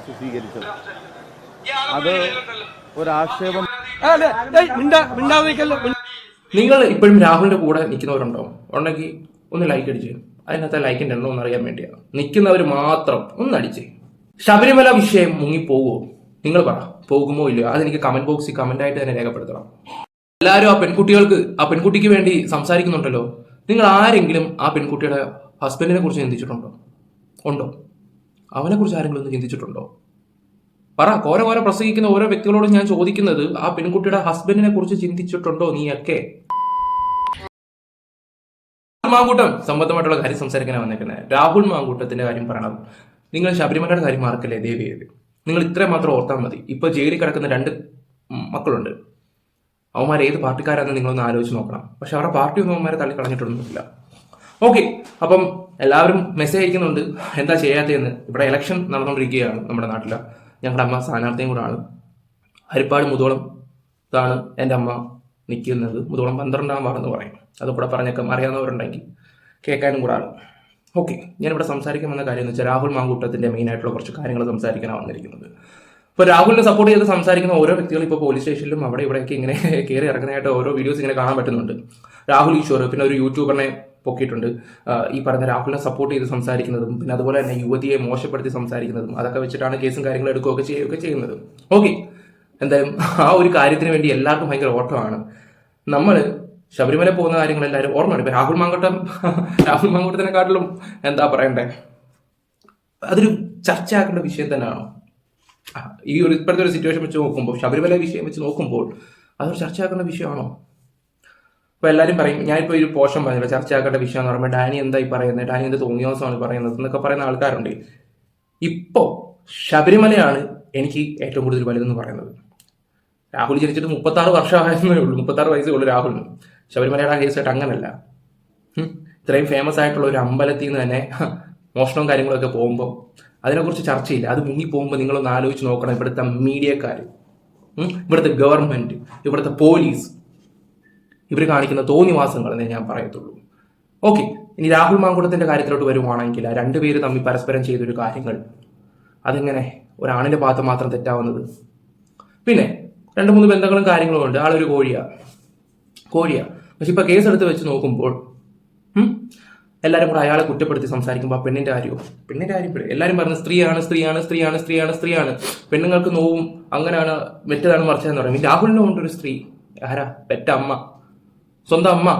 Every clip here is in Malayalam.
സ്വീകരിച്ചത് അത് ഒരാക്ഷേപം നിങ്ങൾ ഇപ്പോഴും രാഹുലിന്റെ കൂടെ നിൽക്കുന്നവരുണ്ടോ? ഉണ്ടെങ്കിൽ ഒന്ന് ലൈക്ക് അടിച്ച്. അതിനകത്ത് ലൈക്കിന്റെ എണ്ണം ഒന്ന് അറിയാൻ വേണ്ടിയാണ് നിൽക്കുന്നവർ മാത്രം ഒന്ന് അടിച്ച്. ശബരിമല വിഷയം മുങ്ങിപ്പോകുമോ നിങ്ങൾ പറ. പോകുമോ ഇല്ലയോ? അതെനിക്ക് കമന്റ് ബോക്സിൽ കമന്റ് ആയിട്ട് തന്നെ രേഖപ്പെടുത്തണം. എല്ലാവരും ആ പെൺകുട്ടികൾക്ക് ആ പെൺകുട്ടിക്ക് വേണ്ടി സംസാരിക്കുന്നുണ്ടല്ലോ. നിങ്ങൾ ആരെങ്കിലും ആ പെൺകുട്ടിയുടെ ഹസ്ബൻഡിനെ കുറിച്ച് ചിന്തിച്ചിട്ടുണ്ടോ? ഉണ്ടോ? അവനെ കുറിച്ച് ആരെങ്കിലും ഒന്ന് ചിന്തിച്ചിട്ടുണ്ടോ? പറ കോര കോര പ്രസംഗിക്കുന്ന ഓരോ വ്യക്തികളോടും ഞാൻ ചോദിക്കുന്നത് ആ പെൺകുട്ടിയുടെ ഹസ്ബൻഡിനെ കുറിച്ച് ചിന്തിച്ചിട്ടുണ്ടോ നീയൊക്കെ? മാങ്കൂട്ടം സംബന്ധമായിട്ടുള്ള കാര്യം സംസാരിക്കാൻ വന്നേക്കുന്നത് രാഹുൽ മാങ്കൂട്ടത്തിന്റെ കാര്യം പറയണം. നിങ്ങൾ ശബരിമലയുടെ കാര്യം മാർക്കല്ലേ ദേവി നിങ്ങൾ ഇത്രയും മാത്രം ഓർത്താൽ മതി. ഇപ്പൊ ജയിലിൽ കിടക്കുന്ന രണ്ട് മക്കളുണ്ട്. അവന്മാർ ഏത് പാർട്ടിക്കാരാണെന്ന് നിങ്ങളൊന്ന് ആലോചിച്ച് നോക്കണം. പക്ഷെ അവരുടെ പാർട്ടി ഒന്നും അവന്മാരെ തള്ളി കളഞ്ഞിട്ടൊന്നുമില്ല ഓക്കെ അപ്പം എല്ലാവരും മെസ്സേജ് അയക്കുന്നുണ്ട്. എന്താ ചെയ്യാത്തതെന്ന്. ഇവിടെ ഇലക്ഷൻ നടന്നുകൊണ്ടിരിക്കുകയാണ് നമ്മുടെ നാട്ടിൽ ഞങ്ങളുടെ അമ്മ സ്ഥാനാർത്ഥിയും കൂടാണ് ഹരിപ്പാട് മുതോളം ഇതാണ് എന്റെ അമ്മ നിൽക്കുന്നത്. മുതോളം പന്ത്രണ്ടാം വാർഡെന്ന് പറയും. അത് കൂടെ പറഞ്ഞേക്കാം. അറിയാവുന്നവരുണ്ടെങ്കിൽ കേൾക്കാനും കൂടാണ് ഓക്കെ ഞാനിവിടെ സംസാരിക്കാൻ വന്ന കാര്യം എന്ന് വെച്ചാൽ രാഹുൽ മാങ്കൂട്ടത്തിന്റെ മെയിനായിട്ടുള്ള കുറച്ച് കാര്യങ്ങൾ സംസാരിക്കാനാണ് വന്നിരിക്കുന്നത്. ഇപ്പോൾ രാഹുലിനെ സപ്പോർട്ട് ചെയ്ത് സംസാരിക്കുന്ന ഓരോ വ്യക്തികളും ഇപ്പോൾ പോലീസ് സ്റ്റേഷനിലും അവിടെ ഇവിടെയൊക്കെ ഇങ്ങനെ കയറി ഇറങ്ങുന്നതായിട്ട് ഓരോ വീഡിയോസ് ഇങ്ങനെ കാണാൻ പറ്റുന്നുണ്ട്. രാഹുൽ ഈശ്വർ പിന്നെ ഒരു യൂട്യൂബറിനെ പൊക്കിയിട്ടുണ്ട്. ഈ പറഞ്ഞ രാഹുലിനെ സപ്പോർട്ട് ചെയ്ത് സംസാരിക്കുന്നതും പിന്നെ അതുപോലെ തന്നെ യുവതിയെ മോശപ്പെടുത്തി സംസാരിക്കുന്നതും അതൊക്കെ വെച്ചിട്ടാണ് കേസും കാര്യങ്ങളും എടുക്കുകയൊക്കെ ചെയ്യുകയൊക്കെ ചെയ്യുന്നത്. ഓക്കെ എന്തായാലും ആ ഒരു കാര്യത്തിന് വേണ്ടി എല്ലാവർക്കും ഭയങ്കര ഓട്ടമാണ്. നമ്മൾ ശബരിമല പോകുന്ന കാര്യങ്ങൾ എല്ലാവരും ഓർമ്മ ഇപ്പം രാഹുൽ മാങ്കോട്ടം രാഹുൽ മാങ്കോട്ടത്തിനെക്കാട്ടിലും എന്താ പറയണ്ടേ? അതൊരു ചർച്ചയാക്കേണ്ട വിഷയം തന്നെയാണോ? ഈ ഒരു ഇപ്പോഴത്തെ ഒരു സിറ്റുവേഷൻ വെച്ച് നോക്കുമ്പോൾ ശബരിമല വിഷയം വെച്ച് നോക്കുമ്പോൾ അതൊരു ചർച്ചയാക്കേണ്ട വിഷയമാണോ? ഇപ്പൊ എല്ലാവരും പറയും ഞാനിപ്പോ ഒരു പോഷൻ പറഞ്ഞില്ല ചർച്ചയാക്കേണ്ട വിഷയം എന്ന് പറയുമ്പോൾ ഡാനി എന്താ ഈ പറയുന്നത് ഡാനി എന്ത് തോന്നിയ ദിവസമാണ് പറയുന്നത്? എന്നൊക്കെ പറയുന്ന ആൾക്കാരുണ്ട്. ഇപ്പോ ശബരിമലയാണ് എനിക്ക് ഏറ്റവും കൂടുതൽ വലുതെന്ന് പറയുന്നത്. രാഹുൽ ജനിച്ചിട്ട് മുപ്പത്തി ആറ് വർഷമായിരുന്നേ ഉള്ളൂ. മുപ്പത്തി ആറ് വയസ്സേ ഉള്ളൂ രാഹുലിന്. ശബരിമലയുടെ കേസായിട്ട് അങ്ങനല്ല. ഇത്രയും ഫേമസ് ആയിട്ടുള്ള ഒരു അമ്പലത്തിൽ നിന്ന് തന്നെ മോഷണവും കാര്യങ്ങളൊക്കെ പോകുമ്പോൾ അതിനെക്കുറിച്ച് ചർച്ചയില്ല. അത് മുങ്ങി പോകുമ്പോൾ നിങ്ങളൊന്ന് ആലോചിച്ച് നോക്കണം ഇവിടുത്തെ മീഡിയക്കാർ ഇവിടുത്തെ ഗവൺമെന്റ് ഇവിടുത്തെ പോലീസ് ഇവർ കാണിക്കുന്ന തോന്നിവാസങ്ങൾ എന്നേ ഞാൻ പറയത്തുള്ളൂ. ഓക്കെ ഇനി രാഹുൽ മാങ്കുളത്തിന്റെ കാര്യത്തിലോട്ട് വരുവാണെങ്കിൽ ആ രണ്ടുപേര് തമ്മിൽ പരസ്പരം ചെയ്തൊരു കാര്യങ്ങൾ. അതെങ്ങനെ? ഒരാണിന്റെ ഭാഗത്ത് മാത്രം തെറ്റാവുന്നത്. പിന്നെ രണ്ട് മൂന്ന് ബന്ധങ്ങളും കാര്യങ്ങളും ഉണ്ട്. ആളൊരു കോഴിയാ. കോഴിയാ. പക്ഷെ ഇപ്പൊ കേസ് എടുത്ത് വെച്ച് നോക്കുമ്പോൾ എല്ലാവരും കൂടെ അയാളെ കുറ്റപ്പെടുത്തി സംസാരിക്കുമ്പോൾ ആ പെണ്ണിന്റെ കാര്യവും പെണ്ണിന്റെ കാര്യം എല്ലാരും പറഞ്ഞു സ്ത്രീയാണ് സ്ത്രീയാണ് സ്ത്രീയാണ് സ്ത്രീയാണ് സ്ത്രീയാണ്. പെണ്ണുങ്ങൾക്ക് നോവും അങ്ങനെയാണ് മറ്റേതാണ് മറിച്ചതെന്ന് പറയും. രാഹുലിന് കൊണ്ടൊരു സ്ത്രീ. ആരാ? പെറ്റ അമ്മ സ്വന്തം അമ്മ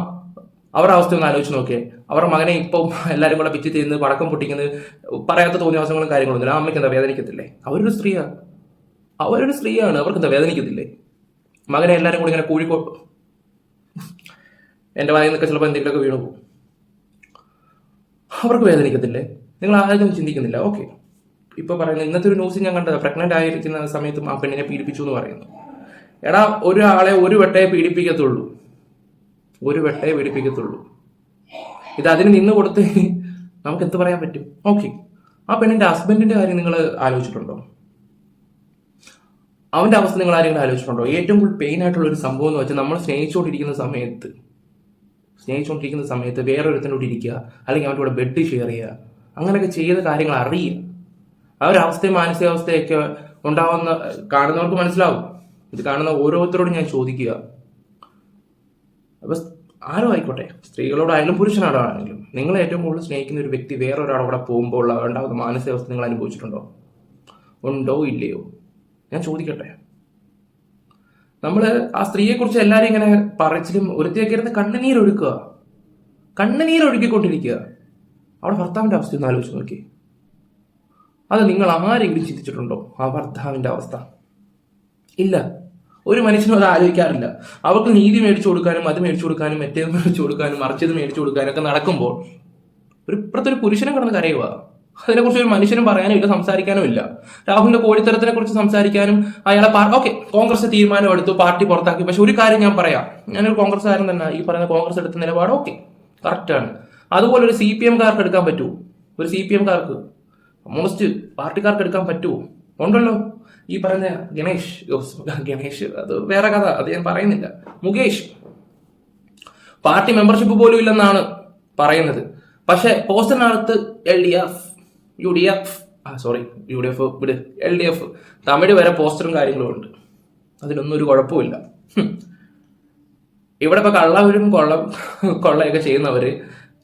അവരുടെ അവസ്ഥ ഒന്ന് ആലോചിച്ച് നോക്കിയേ. അവരുടെ മകനെ ഇപ്പം എല്ലാവരും കൂടെ പിറ്റി തീരുന്നത് പടക്കം പൊട്ടിക്കുന്നത് പറയാത്ത തോന്നിയാസങ്ങളും കാര്യങ്ങളൊന്നും ആ അമ്മയ്ക്ക് എന്താ വേദനിക്കത്തില്ലേ? അവരൊരു സ്ത്രീയാണ് അവരൊരു സ്ത്രീയാണ്. അവർക്ക് എന്താ വേദനിക്കത്തില്ലേ? മകനെ എല്ലാവരും കൂടി ഇങ്ങനെ കൂഴിക്കോ എന്റെ വായിൽ നിന്നൊക്കെ ചിലപ്പോൾ എന്തെങ്കിലുമൊക്കെ വീണു പോകും. അവർക്ക് വേദനിക്കത്തില്ലേ? നിങ്ങൾ ആരും ചിന്തിക്കുന്നില്ല. ഓക്കെ. ഇപ്പൊ പറയുന്നത് ഇന്നത്തെ ഒരു ന്യൂസ് ഞാൻ കണ്ടത്. പ്രഗ്നന്റ് ആയിരിക്കുന്ന സമയത്തും ആ പെണ്ണിനെ പീഡിപ്പിച്ചു എന്ന് പറയുന്നു. എടാ ഒരാളെ ഒരു വെട്ടയെ പീഡിപ്പിക്കത്തുള്ളൂ. ഒരു വെട്ടയെ പീഡിപ്പിക്കത്തുള്ളൂ ഇത് അതിന് നിന്ന് കൊടുത്ത് നമുക്ക് എന്ത് പറയാൻ പറ്റും? ഓക്കെ. ആ പെണ്ണിന്റെ ഹസ്ബൻഡിന്റെ കാര്യം നിങ്ങൾ ആലോചിച്ചിട്ടുണ്ടോ? അവന്റെ അവസ്ഥ നിങ്ങൾ ആരെങ്കിലും ആലോചിച്ചിട്ടുണ്ടോ? ഏറ്റവും കൂടുതൽ പെയിൻ ആയിട്ടുള്ള ഒരു സംഭവം എന്ന് വെച്ചാൽ നമ്മൾ സ്നേഹിച്ചുകൊണ്ടിരിക്കുന്ന സമയത്ത് സ്നേഹിച്ചുകൊണ്ടിരിക്കുന്ന സമയത്ത് വേറൊരുത്തിനോട് ഇരിക്കുക അല്ലെങ്കിൽ അവന്റെ കൂടെ ബെഡ് ഷെയർ ചെയ്യുക അങ്ങനെയൊക്കെ ചെയ്ത കാര്യങ്ങൾ അറിയുക. ആ ഒരു അവസ്ഥയും മാനസികാവസ്ഥയൊക്കെ ഉണ്ടാവുന്ന കാണുന്നവർക്ക് മനസ്സിലാവും. ഇത് കാണുന്ന ഓരോരുത്തരോടും ഞാൻ ചോദിക്കുക. അപ്പൊ ആരും ആയിക്കോട്ടെ സ്ത്രീകളോടായാലും പുരുഷനോടാണെങ്കിലും നിങ്ങൾ ഏറ്റവും കൂടുതൽ സ്നേഹിക്കുന്ന ഒരു വ്യക്തി വേറൊരാളവിടെ പോകുമ്പോൾ ഉള്ള ഉണ്ടാകുന്ന മാനസികാവസ്ഥ നിങ്ങൾ അനുഭവിച്ചിട്ടുണ്ടോ? ഉണ്ടോ ഇല്ലയോ? ഞാൻ ചോദിക്കട്ടെ. നമ്മൾ ആ സ്ത്രീയെക്കുറിച്ച് എല്ലാവരും ഇങ്ങനെ പറച്ചിലും ഒരുത്തിയൊക്കെ ഇരുന്ന് കണ്ണുനീരൊഴുക്കുക കണ്ണുനീരൊഴുക്കിക്കൊണ്ടിരിക്കുക അവിടെ ഭർത്താവിന്റെ അവസ്ഥ ഒന്ന് ആലോചിച്ച് നോക്കി. അത് നിങ്ങൾ ആരെങ്കിലും ചിന്തിച്ചിട്ടുണ്ടോ? ആ ഭർത്താവിന്റെ അവസ്ഥ? ഇല്ല. ഒരു മനുഷ്യനും അത് ആലോചിക്കാറില്ല. അവർക്ക് നീതി മേടിച്ചു കൊടുക്കാനും അത് മേടിച്ചു കൊടുക്കാനും മറ്റേത് മേടിച്ചു കൊടുക്കാനും മറിച്ചത് മേടിച്ചു കൊടുക്കാനും ഒക്കെ നടക്കുമ്പോൾ ഒരു ഇപ്പുറത്തെ ഒരു പുരുഷനെ കിടന്ന് കരയുക. അതിനെക്കുറിച്ച് ഒരു മനുഷ്യനും പറയാനും ഇല്ല സംസാരിക്കാനും ഇല്ല. രാഹുലിന്റെ കോഴിത്തരത്തിനെ കുറിച്ച് സംസാരിക്കാനും അയാളെ ഓക്കെ കോൺഗ്രസ് തീരുമാനം എടുത്തു പാർട്ടി പുറത്താക്കി. പക്ഷെ ഒരു കാര്യം ഞാൻ പറയാം. ഞാനൊരു കോൺഗ്രസ്സുകാരൻ തന്നെ ഈ പറയുന്ന കോൺഗ്രസ് എടുത്ത നിലപാട് ഓക്കെ കറക്റ്റാണ് അതുപോലെ ഒരു സി പി എംകാർക്ക് എടുക്കാൻ പറ്റുമോ? ഒരു സി പി എംകാർക്ക് മോസ്റ്റ് പാർട്ടിക്കാർക്ക് എടുക്കാൻ പറ്റുമോ? ഉണ്ടല്ലോ. ഈ പറഞ്ഞ ഗണേഷ് ഗണേഷ് അത് വേറെ കഥ അത് ഞാൻ പറയുന്നില്ല. മുകേഷ് പാർട്ടി മെമ്പർഷിപ്പ് പോലും ഇല്ലെന്നാണ് പറയുന്നത്. പക്ഷെ പോസ്റ്ററിനകത്ത് L D F U D F ആ സോറി യു ഡി എഫ് വിട് എൽ ഡി എഫ് തമിഴ് വരെ പോസ്റ്ററും കാര്യങ്ങളും ഉണ്ട്. അതിനൊന്നും ഒരു കുഴപ്പമില്ല ഇവിടെ ഇപ്പൊ കള്ളവരും കൊള്ള കൊള്ളയൊക്കെ ചെയ്യുന്നവര്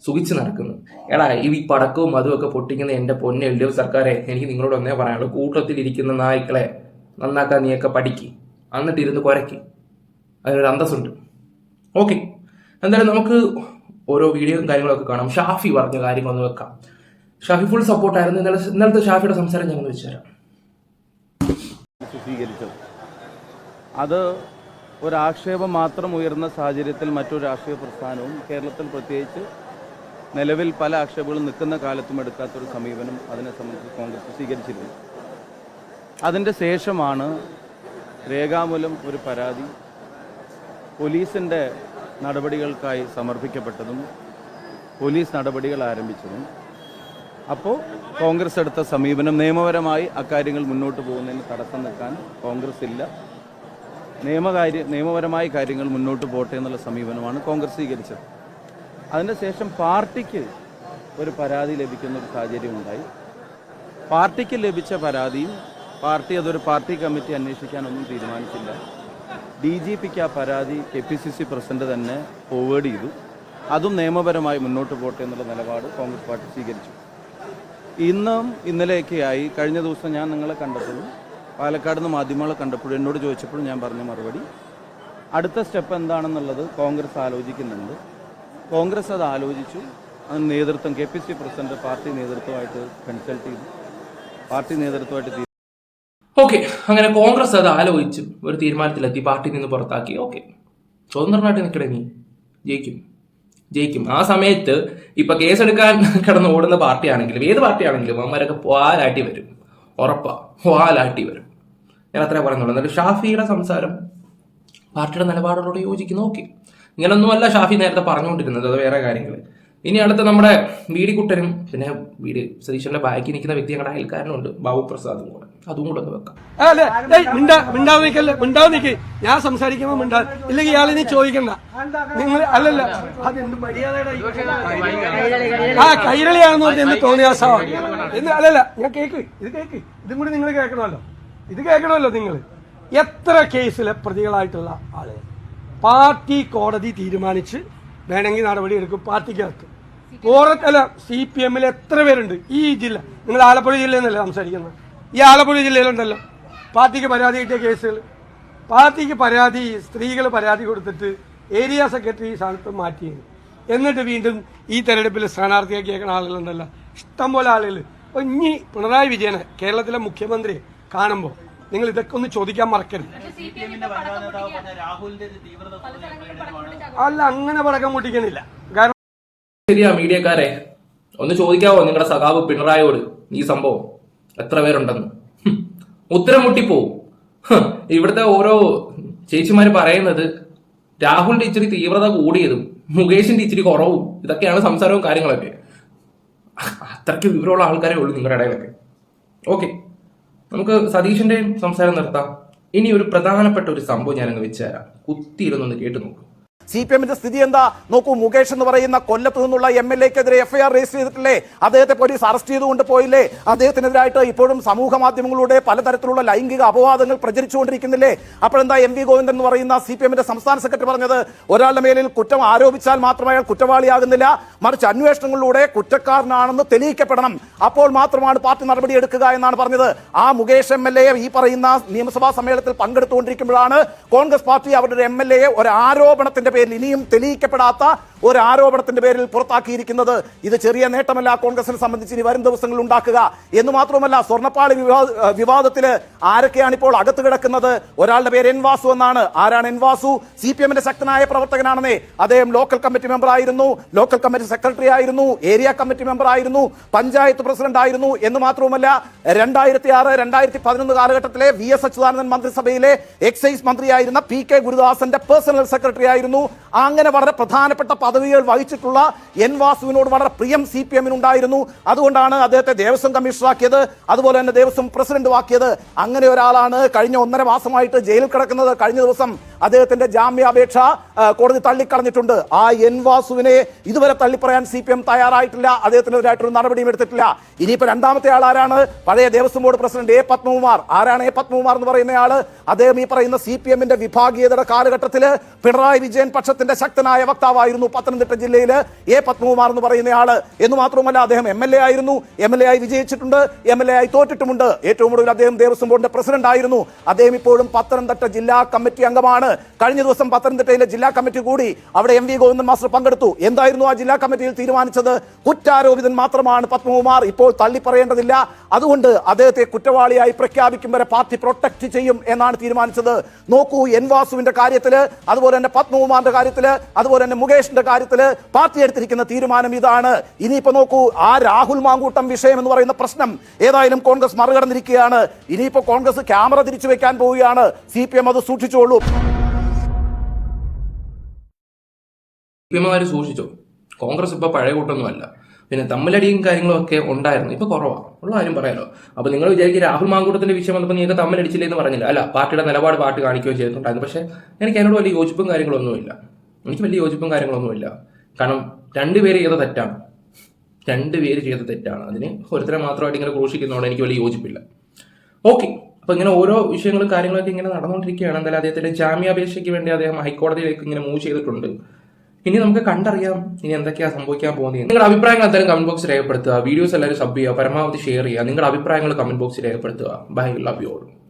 സുഖിച്ച് നടക്കുന്നു. എടാ ഈ പടക്കവും അതും ഒക്കെ പൊട്ടിക്കുന്ന എന്റെ പൊന്നെ എൽ ഡി എഫ് സർക്കാരെ എനിക്ക് നിങ്ങളോട് ഒന്നേ പറയാനുള്ളൂ. കൂട്ടത്തിൽ ഇരിക്കുന്ന നായ്ക്കളെ നന്നാക്കാൻ നീയൊക്കെ പഠിക്ക്. എന്നിട്ട് ഇരുന്ന് കുരയ്ക്ക് അതിനൊരു അന്തസ്സുണ്ട്. ഓക്കെ. എന്തായാലും നമുക്ക് ഓരോ വീഡിയോയും കാര്യങ്ങളൊക്കെ കാണാം. ഷാഫി പറഞ്ഞ കാര്യങ്ങളൊന്ന് വെക്കാം. ഷാഫി ഫുൾ സപ്പോർട്ടായിരുന്നു ഇന്നലെ ഇന്നലത്തെ ഷാഫിയുടെ സംസാരം ഞാൻ വെച്ചുതരാം സ്വീകരിച്ചത് അത് ഒരാക്ഷേപം മാത്രം ഉയർന്ന സാഹചര്യത്തിൽ മറ്റൊരു രാഷ്ട്രീയ പ്രസ്ഥാനവും കേരളത്തിൽ പ്രത്യേകിച്ച് നിലവിൽ പല ആക്ഷേപങ്ങളും നിൽക്കുന്ന കാലത്തും എടുക്കാത്തൊരു സമീപനം അതിനെ സംബന്ധിച്ച് കോൺഗ്രസ് സ്വീകരിച്ചിരുന്നു. അതിന്റെ ശേഷമാണ് രേഖാമൂലം ഒരു പരാതി പോലീസിന്റെ നടപടികൾക്കായി സമർപ്പിക്കപ്പെട്ടതും പോലീസ് നടപടികൾ ആരംഭിച്ചതും. അപ്പോൾ കോൺഗ്രസ് എടുത്ത സമീപനം നിയമപരമായി അക്കാര്യങ്ങൾ മുന്നോട്ട് പോകുന്നതിന് തടസ്സം നിൽക്കാൻ കോൺഗ്രസ് ഇല്ല. നിയമകാര്യ നിയമപരമായ കാര്യങ്ങൾ മുന്നോട്ട് പോട്ടെ എന്നുള്ള സമീപനമാണ് കോൺഗ്രസ് സ്വീകരിച്ചത്. അതിന് ശേഷം പാർട്ടിക്ക് ഒരു പരാതി ലഭിക്കുന്ന ഒരു സാഹചര്യം ഉണ്ടായി. പാർട്ടിക്ക് ലഭിച്ച പരാതിയും പാർട്ടി അതൊരു പാർട്ടി കമ്മിറ്റി അന്വേഷിക്കാനൊന്നും തീരുമാനിച്ചില്ല. ഡി ജി പിക്ക് ആ പരാതി K P C C president തന്നെ ഫോർവേഡ് ചെയ്തു. അതും നിയമപരമായി മുന്നോട്ട് പോട്ടെ എന്നുള്ള നിലപാട് കോൺഗ്രസ് പാർട്ടി സ്വീകരിച്ചു. ഇന്നും ഇന്നലെയൊക്കെയായി കഴിഞ്ഞ ദിവസം ഞാൻ നിങ്ങളെ കണ്ടപ്പോഴും പാലക്കാട് നിന്ന് മാധ്യമങ്ങളെ കണ്ടപ്പോഴും എന്നോട് ചോദിച്ചപ്പോഴും ഞാൻ പറഞ്ഞ മറുപടി. അടുത്ത സ്റ്റെപ്പ് എന്താണെന്നുള്ളത് കോൺഗ്രസ് ആലോചിക്കുന്നുണ്ട്. കോൺഗ്രസ് അത് ആലോചിച്ചു. അത് നേതൃത്വം K P C president party നേതൃത്വമായിട്ട് consult ചെയ്തു. പാർട്ടി നേതൃത്വമായിട്ട്. ഓക്കെ അങ്ങനെ കോൺഗ്രസ് അത് ആലോചിച്ച് ഒരു തീരുമാനത്തിലെത്തി പാർട്ടിയിൽ നിന്ന് പുറത്താക്കി. ഓക്കെ സ്വതന്ത്രനായിട്ട് നിൽക്കണേ നീ. ജയിക്കും. ജയിക്കും. ആ സമയത്ത് ഇപ്പൊ കേസെടുക്കാൻ കിടന്ന് ഓടുന്ന പാർട്ടിയാണെങ്കിലും ഏത് പാർട്ടിയാണെങ്കിലും അവന്മാരൊക്കെ വാലാട്ടി വരും. ഉറപ്പാ വാലാട്ടി വരും. ഞാൻ അത്രേ പറയുന്നുള്ളൂ. എന്നാലും ഷാഫിയുടെ സംസാരം പാർട്ടിയുടെ നിലപാടുകളോട് യോജിക്കുന്നു. ഓക്കെ ഇങ്ങനൊന്നുമല്ല ഷാഫി നേരത്തെ പറഞ്ഞുകൊണ്ടിരുന്നത് അത് വേറെ കാര്യങ്ങൾ ഇനി അടുത്ത നമ്മുടെ വീടിക്കുട്ടനും പിന്നെ വീട് സതീശന്റെ ബാക്കി നിൽക്കുന്ന വ്യക്തി ഞങ്ങളുടെ അയൽക്കാരനുണ്ട് ബാബു പ്രസാദും കൂടെ. അതും കൂടെ ഒന്ന് വെക്കാം. അല്ലേ? മിണ്ടാതെ നിൽക്കല്ലേ മിണ്ടാതെ ഞാൻ സംസാരിക്കുമ്പോൾ മിണ്ടാ ഇല്ലെങ്കിൽ ഇയാൾ ഇനി ചോദിക്കണ്ട. നിങ്ങൾ അല്ലല്ല. ആ കൈരളിയാണെന്ന് പറഞ്ഞ എന്ത് തോന്നിയാസമാണ് എന്ന് അല്ലല്ല ഞാൻ കേക്ക് ഇത് കേക്ക്. ഇതും കൂടി നിങ്ങൾ കേൾക്കണമല്ലോ. ഇത് കേൾക്കണമല്ലോ നിങ്ങൾ. എത്ര കേസിലെ പ്രതികളായിട്ടുള്ള ആളുകൾ? പാർട്ടി കോടതി തീരുമാനിച്ച് വേണമെങ്കിൽ നടപടി എടുക്കും പാർട്ടിക്കകത്ത്. അല്ല സി പി എമ്മിൽ എത്ര പേരുണ്ട്? ഈ ജില്ല. നിങ്ങൾ ആലപ്പുഴ ജില്ലയിൽ നിന്നല്ലേ സംസാരിക്കുന്നത്? ഈ ആലപ്പുഴ ജില്ലയിലുണ്ടല്ലോ. പാർട്ടിക്ക് പരാതി കിട്ടിയ കേസുകൾ. പാർട്ടിക്ക് പരാതി സ്ത്രീകൾ പരാതി കൊടുത്തിട്ട് ഏരിയ സെക്രട്ടറി സ്ഥാനത്ത് മാറ്റിയത് എന്നിട്ട് വീണ്ടും ഈ തെരഞ്ഞെടുപ്പിൽ സ്ഥാനാർത്ഥിയാക്കിയേക്കുന്ന ആളുകളുണ്ടല്ലോ. ഇഷ്ടംപോലെ ആളുകൾ. ഇനി പിണറായി വിജയനെ കേരളത്തിലെ മുഖ്യമന്ത്രി കാണുമ്പോൾ നിങ്ങൾ ഇതൊക്കെ ഒന്ന് ചോദിക്കാൻ മറക്കരുത്. അല്ല അങ്ങനെ പടക്കം പൊട്ടിക്കണില്ല. കാരണം ശരിയാ മീഡിയക്കാരെ ഒന്ന് ചോദിക്കാവോ നിങ്ങളുടെ സഖാവ് പിണറായോട് ഈ സംഭവം? എത്ര പേരുണ്ടെന്ന്. ഉത്തരം മുട്ടിപ്പോവും. ഹ്. ഇവിടുത്തെ ഓരോ ചേച്ചിമാര് പറയുന്നത് രാഹുലിന്റെ ഇച്ചിരി തീവ്രത കൂടിയതും മുകേഷിന്റെ ഇച്ചിരി കുറവും ഇതൊക്കെയാണ് സംസാരവും കാര്യങ്ങളൊക്കെ. അത്രയ്ക്ക് വിവരമുള്ള ആൾക്കാരെ ഉള്ളൂ നിങ്ങളുടെ ഇടയിലൊക്കെ. ഓക്കെ. നമുക്ക് സതീഷിന്റെയും സംസാരം നിർത്താം. ഇനി ഒരു പ്രധാനപ്പെട്ട ഒരു സംഭവം ഞാനങ്ങ് വെച്ചുതരാം കുത്തിയിരുന്നൊന്ന് കേട്ട് നോക്കും. സി പി എമ്മിന്റെ സ്ഥിതി എന്താ? നോക്കൂ മുകേഷ് എന്ന് പറയുന്ന കൊല്ലത്ത് നിന്നുള്ള എം എൽ എക്കെതിരെ എഫ്ഐആർ രജിസ്റ്റർ ചെയ്തിട്ടില്ലേ? അദ്ദേഹത്തെ പോലീസ് അറസ്റ്റ് ചെയ്തുകൊണ്ട് പോയില്ലേ? അദ്ദേഹത്തിനെതിരായിട്ട് ഇപ്പോഴും സമൂഹ മാധ്യമങ്ങളുടെ പലതരത്തിലുള്ള ലൈംഗിക അപവാദങ്ങൾ പ്രചരിച്ചുകൊണ്ടിരിക്കുന്നില്ലേ? അപ്പോഴെന്താ എം വി ഗോവിന്ദൻ എന്ന് പറയുന്ന സി പി എമ്മിന്റെ സംസ്ഥാന സെക്രട്ടറി പറഞ്ഞത്? ഒരാളുടെ മേലിൽ കുറ്റം ആരോപിച്ചാൽ മാത്രമേ അയാൾ കുറ്റവാളിയാകുന്നില്ല. മറിച്ച് അന്വേഷണങ്ങളിലൂടെ കുറ്റക്കാരനാണെന്ന് തെളിയിക്കപ്പെടണം. അപ്പോൾ മാത്രമാണ് പാർട്ടി നടപടി എടുക്കുക എന്നാണ് പറഞ്ഞത്. ആ മുകേഷ് എം എൽ എ ഈ പറയുന്ന നിയമസഭാ സമ്മേളനത്തിൽ പങ്കെടുത്തുകൊണ്ടിരിക്കുമ്പോഴാണ് കോൺഗ്രസ് പാർട്ടി അവരുടെ എം എൽ എ ഒരു ആരോപണത്തിന്റെ പേരിൽ ഇനിയും തെളിയിക്കപ്പെടാത്ത ഒരു ആരോപണത്തിന്റെ പേരിൽ പുറത്താക്കിയിരിക്കുന്നത് ഇത് ചെറിയ നേട്ടമല്ല കോൺഗ്രസിനെ സംബന്ധിച്ച് ഇനി വരും ദിവസങ്ങളിൽ ഉണ്ടാക്കുക എന്ന് മാത്രമല്ല സ്വർണപ്പാളി വിവാദ വിവാദത്തിൽ ആരൊക്കെയാണ് ഇപ്പോൾ അകത്ത് കിടക്കുന്നത്? ഒരാളുടെ പേര് എൻ വാസു എന്നാണ്. ആരാണ് എൻ വാസു സി പി എമ്മിന്റെ ശക്തനായ പ്രവർത്തകനാണെന്നേ. അദ്ദേഹം ലോക്കൽ കമ്മിറ്റി മെമ്പർ ആയിരുന്നു ലോക്കൽ കമ്മിറ്റി സെക്രട്ടറി ആയിരുന്നു. ഏരിയ കമ്മിറ്റി മെമ്പർ ആയിരുന്നു പഞ്ചായത്ത് പ്രസിഡന്റ് ആയിരുന്നു എന്ന് മാത്രവുമല്ല രണ്ടായിരത്തി ആറ് രണ്ടായിരത്തി പതിനൊന്ന് കാലഘട്ടത്തിലെ വി എസ് അച്യുതാനന്ദൻ മന്ത്രിസഭയിലെ എക്സൈസ് മന്ത്രിയായിരുന്ന പി കെ ഗുരുദാസന്റെ പേഴ്സണൽ സെക്രട്ടറി ആയിരുന്നു. അങ്ങനെ വളരെ പ്രധാനപ്പെട്ട പദവികൾ വഹിച്ചിട്ടുള്ള എൻ വാസുവിനോട് വളരെ പ്രിയം സി പി എമ്മിനുണ്ടായിരുന്നു. അതുകൊണ്ടാണ് അദ്ദേഹത്തെ ദേവസ്വം കമ്മീഷണറാക്കിയത് അതുപോലെ തന്നെ ദേവസ്വം പ്രസിഡന്റ് ആക്കിയത്. അങ്ങനെ ഒരാളാണ് കഴിഞ്ഞ ഒന്നര മാസമായിട്ട് ജയിലിൽ കിടക്കുന്നത്. കഴിഞ്ഞ ദിവസം അദ്ദേഹത്തിന്റെ ജാമ്യാപേക്ഷ കോടതി തള്ളിക്കളഞ്ഞിട്ടുണ്ട്. ആ എൻ വാസുവിനെ ഇതുവരെ തള്ളിപ്പറയാൻ സി പി എം തയ്യാറായിട്ടില്ല. അദ്ദേഹത്തിനെതിരായിട്ടൊരു നടപടിയും എടുത്തിട്ടില്ല. ഇനിയിപ്പോ രണ്ടാമത്തെ ആൾ ആരാണ്? പഴയ Devaswom board president A Padmakumar. ആരാണ് എ പത്മകുമാർ എന്ന് പറയുന്ന ആൾ അദ്ദേഹം ഈ പറയുന്ന സി പി എമ്മിന്റെ വിഭാഗീയതയുടെ കാലഘട്ടത്തിൽ പിണറായി വിജയൻ പക്ഷത്തിന്റെ ശക്തനായ വക്താവായിരുന്നു പത്തനംതിട്ട ജില്ലയിൽ എ പത്മകുമാർ എന്ന് പറയുന്ന ആൾ എന്ന് മാത്രമല്ല അദ്ദേഹം എം എൽ എ ആയിരുന്നു. എം എൽ എ ആയി വിജയിച്ചിട്ടുണ്ട്. എം എൽ എ ആയി തോറ്റിട്ടുമുണ്ട്. ഏറ്റവും ഒടുവിൽ അദ്ദേഹം ദേവസ്വം ബോർഡിന്റെ പ്രസിഡന്റ് ആയിരുന്നു. അദ്ദേഹം ഇപ്പോഴും പത്തനംതിട്ട ജില്ലാ കമ്മിറ്റി അംഗമാണ്. കഴിഞ്ഞ ദിവസം പത്തനംതിട്ടയിലെ ജില്ലാ കമ്മിറ്റി കൂടി അവിടെ എം വി ഗോവിന്ദൻ മാസ്റ്റർ പങ്കെടുത്തു. എന്തായിരുന്നു ആ ജില്ലാ കമ്മിറ്റിയിൽ തീരുമാനിച്ചത്? കുറ്റാരോപിതൻ മാത്രമാണ് പത്മകുമാർ. ഇപ്പോൾ തള്ളിപ്പറയേണ്ടതില്ല. അതുകൊണ്ട് അദ്ദേഹത്തെ കുറ്റവാളിയായി പ്രഖ്യാപിക്കും വരെ പാർട്ടി പ്രൊട്ടക്ട് ചെയ്യും എന്നാണ് തീരുമാനിച്ചത്. നോക്കൂ എൻ വാസുവിന്റെ കാര്യത്തിൽ അതുപോലെ തന്നെ പത്മകുമാറിന്റെ കാര്യത്തിൽ അതുപോലെ തന്നെ മുകേഷിന്റെ കാര്യത്തിൽ പാർട്ടി എടുത്തിരിക്കുന്ന തീരുമാനം ഇതാണ്. ഇനിയിപ്പോ നോക്കൂ ആ രാഹുൽ മാങ്കൂട്ടം വിഷയം എന്ന് പറയുന്ന പ്രശ്നം ഏതായാലും കോൺഗ്രസ് മറികടന്നിരിക്കുകയാണ്. ഇനിയിപ്പോ കോൺഗ്രസ് ക്യാമറ തിരിച്ചു വെക്കാൻ പോവുകയാണ്. സി പി എം അത് സൂക്ഷിച്ചോളൂ. സൂക്ഷിച്ചു? കോൺഗ്രസ് ഇപ്പൊ പഴയ കൂട്ടൊന്നുമല്ല. പിന്നെ തമ്മിലടിയും കാര്യങ്ങളും ഒക്കെ ഉണ്ടായിരുന്നു. ഇപ്പൊ കുറവാണ് ഉള്ള കാര്യം പറയാലോ. അപ്പൊ നിങ്ങൾ വിചാരിക്കും രാഹുൽ മാങ്കൂട്ടത്തിന്റെ വിഷയം വന്നപ്പോൾ നിങ്ങൾക്ക് തമ്മിലടിച്ചില്ലേ എന്ന് പറഞ്ഞില്ല. അല്ല പാർട്ടിയുടെ നിലപാട് പാർട്ടി കാണിക്കുകയും ചെയ്തിട്ടുണ്ടായിരുന്നു. പക്ഷെ എനിക്ക് അതിനോട് വലിയ യോജിപ്പും കാര്യങ്ങളൊന്നുമില്ല എനിക്ക് വലിയ യോജിപ്പും കാര്യങ്ങളൊന്നുമില്ല കാരണം രണ്ടുപേര് ചെയ്ത തെറ്റാണ്. രണ്ടുപേര് ചെയ്ത തെറ്റാണ്. അതിന് ഒരുത്തരം മാത്രമായിട്ട് ഇങ്ങനെ ക്രൂശിക്കുന്നതുകൊണ്ട് എനിക്ക് വലിയ യോജിപ്പില്ല. ഓക്കെ. അപ്പൊ ഇങ്ങനെ ഓരോ വിഷയങ്ങളും കാര്യങ്ങളൊക്കെ ഇങ്ങനെ നടന്നുകൊണ്ടിരിക്കുകയാണ്. എന്തായാലും അദ്ദേഹത്തിന്റെ ജാമ്യാപേക്ഷയ്ക്ക് വേണ്ടി അദ്ദേഹം ഹൈക്കോടതിയിലേക്ക് ഇങ്ങനെ മൂവ് ചെയ്തിട്ടുണ്ട്. ഇനി നമുക്ക് കണ്ടറിയാം ഇനി എന്തൊക്കെയാണ് സംഭവിക്കാൻ പോകുന്നത് നിങ്ങളുടെ അഭിപ്രായങ്ങൾ എന്തായാലും കമന്റ് ബോക്സിൽ രേഖപ്പെടുത്തുക. വീഡിയോസ് എല്ലാവരും സബ് ചെയ്യുക. പരമാവധി ഷെയർ ചെയ്യുക. നിങ്ങളുടെ അഭിപ്രായങ്ങൾ കമന്റ് ബോക്സിൽ രേഖപ്പെടുത്തുക. Bye love you all